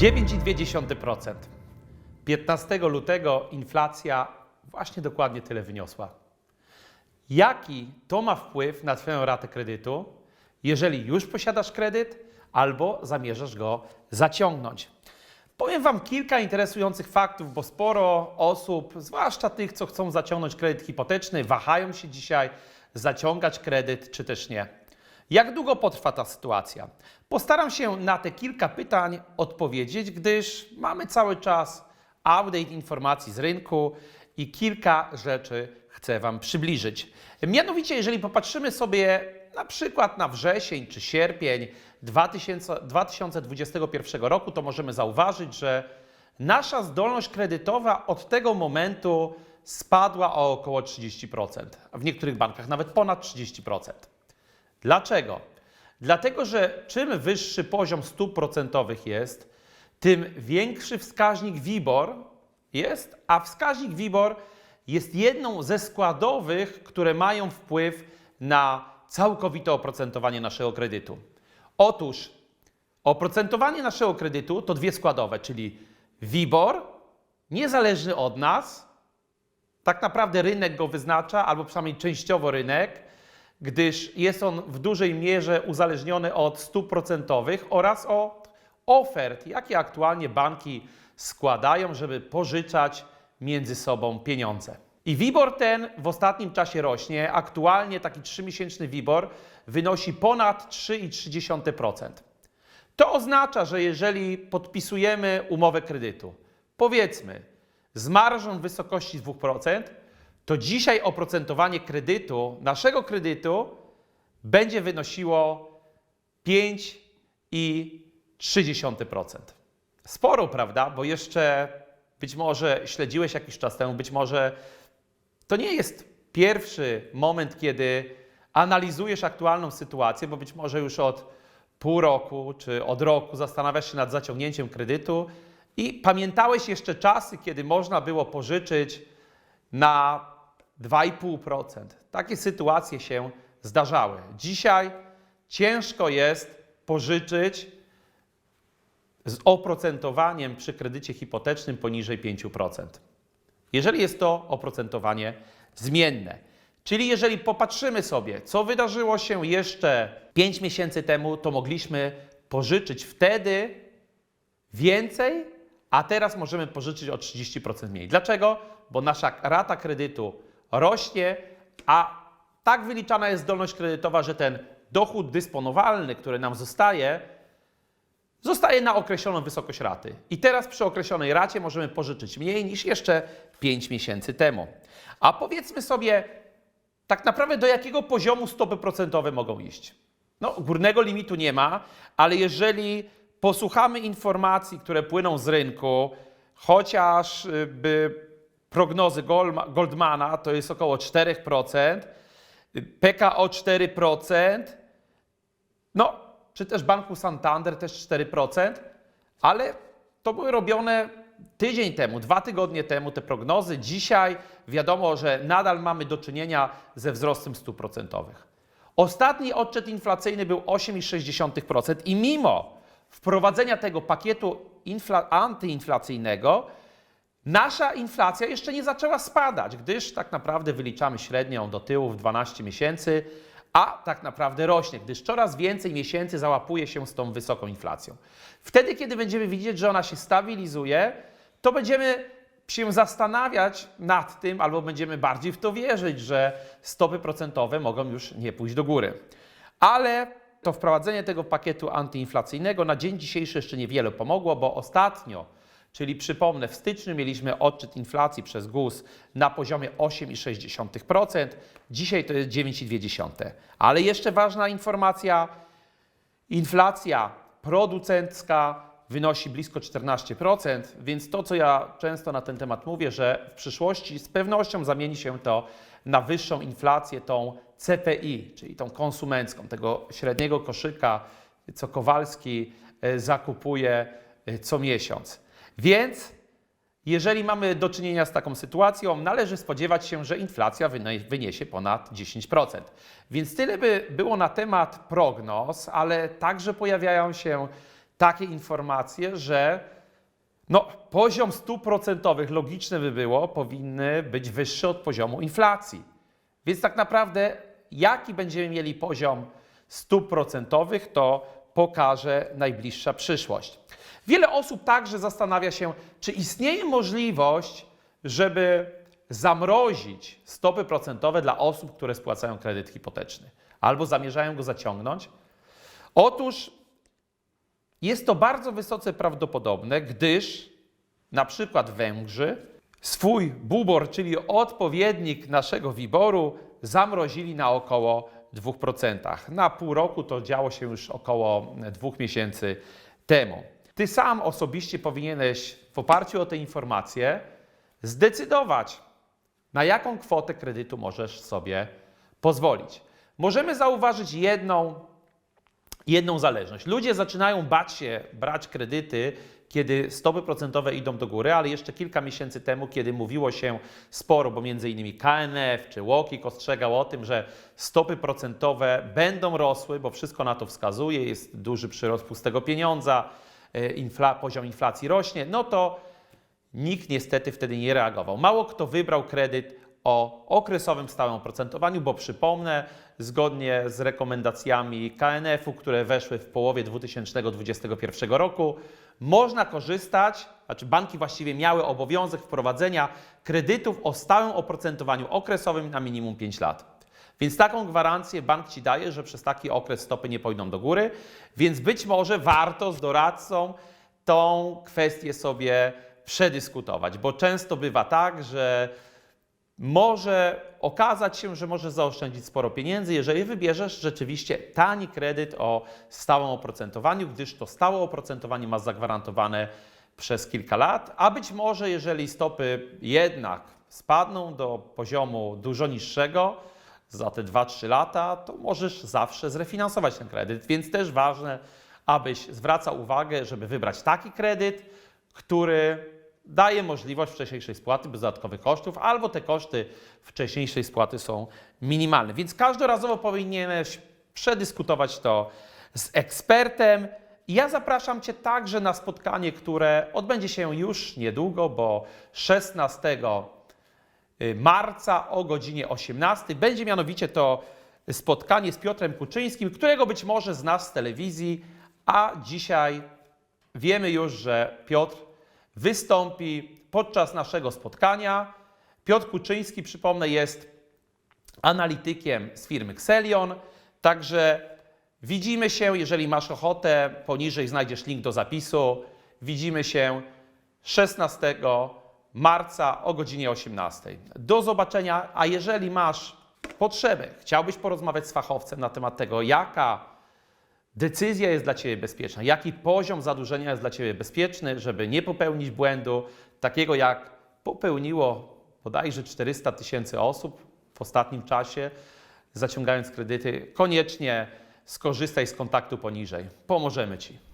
9,2%. 15 lutego inflacja właśnie dokładnie tyle wyniosła. Jaki to ma wpływ na Twoją ratę kredytu, jeżeli już posiadasz kredyt albo zamierzasz go zaciągnąć? Powiem Wam kilka interesujących faktów, bo sporo osób, zwłaszcza tych, co chcą zaciągnąć kredyt hipoteczny, wahają się dzisiaj zaciągać kredyt czy też nie. Jak długo potrwa ta sytuacja? Postaram się na te kilka pytań odpowiedzieć, gdyż mamy cały czas update informacji z rynku i kilka rzeczy chcę Wam przybliżyć. Mianowicie, jeżeli popatrzymy sobie na przykład na wrzesień czy sierpień 2000, 2021 roku, to możemy zauważyć, że nasza zdolność kredytowa od tego momentu spadła o około 30%, a w niektórych bankach nawet ponad 30%. Dlaczego? Dlatego, że czym wyższy poziom stóp procentowych jest, tym większy wskaźnik WIBOR jest, a wskaźnik WIBOR jest jedną ze składowych, które mają wpływ na całkowite oprocentowanie naszego kredytu. Otóż oprocentowanie naszego kredytu to dwie składowe, czyli WIBOR, niezależny od nas, tak naprawdę rynek go wyznacza, albo przynajmniej częściowo rynek, gdyż jest on w dużej mierze uzależniony od stóp procentowych oraz od ofert, jakie aktualnie banki składają, żeby pożyczać między sobą pieniądze. I WIBOR ten w ostatnim czasie rośnie. Aktualnie taki 3-miesięczny WIBOR wynosi ponad 3,3%. To oznacza, że jeżeli podpisujemy umowę kredytu, powiedzmy z marżą w wysokości 2%, to dzisiaj oprocentowanie kredytu, naszego kredytu, będzie wynosiło 5,3%. Sporo, prawda? Bo jeszcze być może śledziłeś jakiś czas temu, być może to nie jest pierwszy moment, kiedy analizujesz aktualną sytuację, bo być może już od pół roku czy od roku zastanawiasz się nad zaciągnięciem kredytu i pamiętałeś jeszcze czasy, kiedy można było pożyczyć na 2,5%. Takie sytuacje się zdarzały. Dzisiaj ciężko jest pożyczyć z oprocentowaniem przy kredycie hipotecznym poniżej 5%. Jeżeli jest to oprocentowanie zmienne. Czyli jeżeli popatrzymy sobie, co wydarzyło się jeszcze 5 miesięcy temu, to mogliśmy pożyczyć wtedy więcej, a teraz możemy pożyczyć o 30% mniej. Dlaczego? Bo nasza rata kredytu rośnie, a tak wyliczana jest zdolność kredytowa, że ten dochód dysponowalny, który nam zostaje, zostaje na określoną wysokość raty. I teraz przy określonej racie możemy pożyczyć mniej niż jeszcze 5 miesięcy temu. A powiedzmy sobie, tak naprawdę do jakiego poziomu stopy procentowe mogą iść? No, górnego limitu nie ma, ale jeżeli posłuchamy informacji, które płyną z rynku, chociażby prognozy Goldma- Goldmana to jest około 4%, PKO 4%, no, czy też Banku Santander też 4%, ale to były robione tydzień temu, dwa tygodnie temu te prognozy. Dzisiaj wiadomo, że nadal mamy do czynienia ze wzrostem stóp procentowych. Ostatni odczyt inflacyjny był 8,6% i mimo wprowadzenia tego pakietu infla- antyinflacyjnego, nasza inflacja jeszcze nie zaczęła spadać, gdyż tak naprawdę wyliczamy średnią do tyłu w 12 miesięcy, a tak naprawdę rośnie, gdyż coraz więcej miesięcy załapuje się z tą wysoką inflacją. Wtedy, kiedy będziemy widzieć, że ona się stabilizuje, to będziemy się zastanawiać nad tym, albo będziemy bardziej w to wierzyć, że stopy procentowe mogą już nie pójść do góry. Ale to wprowadzenie tego pakietu antyinflacyjnego na dzień dzisiejszy jeszcze niewiele pomogło, bo ostatnio, czyli przypomnę, w styczniu mieliśmy odczyt inflacji przez GUS na poziomie 8,6%, dzisiaj to jest 9,2%. Ale jeszcze ważna informacja, inflacja producencka wynosi blisko 14%, więc to, co ja często na ten temat mówię, że w przyszłości z pewnością zamieni się to na wyższą inflację, tą CPI, czyli tą konsumencką, tego średniego koszyka, co Kowalski e, zakupuje e, co miesiąc. Więc jeżeli mamy do czynienia z taką sytuacją, należy spodziewać się, że inflacja wynie- wyniesie ponad 10%. Więc tyle by było na temat prognoz, ale także pojawiają się takie informacje, że no, poziom stóp procentowych, logiczne by było, powinny być wyższy od poziomu inflacji. Więc tak naprawdę, jaki będziemy mieli poziom stóp procentowych, to pokaże najbliższa przyszłość. Wiele osób także zastanawia się, czy istnieje możliwość, żeby zamrozić stopy procentowe dla osób, które spłacają kredyt hipoteczny albo zamierzają go zaciągnąć. Otóż jest to bardzo wysoce prawdopodobne, gdyż na przykład Węgrzy swój bubor, czyli odpowiednik naszego wiboru, zamrozili na około 2%. Na pół roku to działo się już około dwóch miesięcy temu. Ty sam osobiście powinieneś w oparciu o te informacje zdecydować, na jaką kwotę kredytu możesz sobie pozwolić. Możemy zauważyć jedną jedną zależność. Ludzie zaczynają bać się brać kredyty, kiedy stopy procentowe idą do góry, ale jeszcze kilka miesięcy temu, kiedy mówiło się sporo, bo między innymi KNF czy Łokik ostrzegał o tym, że stopy procentowe będą rosły, bo wszystko na to wskazuje, jest duży przyrost pustego pieniądza, infla, poziom inflacji rośnie, no to nikt niestety wtedy nie reagował. Mało kto wybrał kredyt o okresowym stałym oprocentowaniu, bo przypomnę, zgodnie z rekomendacjami KNF-u, które weszły w połowie 2021 roku, można korzystać, znaczy banki właściwie miały obowiązek wprowadzenia kredytów o stałym oprocentowaniu okresowym na minimum 5 lat. Więc taką gwarancję bank ci daje, że przez taki okres stopy nie pójdą do góry, więc być może warto z doradcą tą kwestię sobie przedyskutować, bo często bywa tak, że może okazać się, że możesz zaoszczędzić sporo pieniędzy, jeżeli wybierzesz rzeczywiście tani kredyt o stałym oprocentowaniu, gdyż to stałe oprocentowanie masz zagwarantowane przez kilka lat, a być może jeżeli stopy jednak spadną do poziomu dużo niższego za te 2-3 lata, to możesz zawsze zrefinansować ten kredyt, więc też ważne, abyś zwracał uwagę, żeby wybrać taki kredyt, który daje możliwość wcześniejszej spłaty bez dodatkowych kosztów, albo te koszty wcześniejszej spłaty są minimalne. Więc każdorazowo powinieneś przedyskutować to z ekspertem. Ja zapraszam Cię także na spotkanie, które odbędzie się już niedługo, bo 16 marca o godzinie 18 będzie mianowicie to spotkanie z Piotrem Kuczyńskim, którego być może znasz z telewizji, a dzisiaj wiemy już, że Piotr wystąpi podczas naszego spotkania. Piotr Kuczyński, przypomnę, jest analitykiem z firmy Xelion, także widzimy się, jeżeli masz ochotę, poniżej znajdziesz link do zapisu. Widzimy się 16 marca o godzinie 18. Do zobaczenia, a jeżeli masz potrzebę, chciałbyś porozmawiać z fachowcem na temat tego, jaka decyzja jest dla Ciebie bezpieczna, jaki poziom zadłużenia jest dla Ciebie bezpieczny, żeby nie popełnić błędu takiego, jak popełniło bodajże 400 tysięcy osób w ostatnim czasie, zaciągając kredyty, koniecznie skorzystaj z kontaktu poniżej. Pomożemy Ci.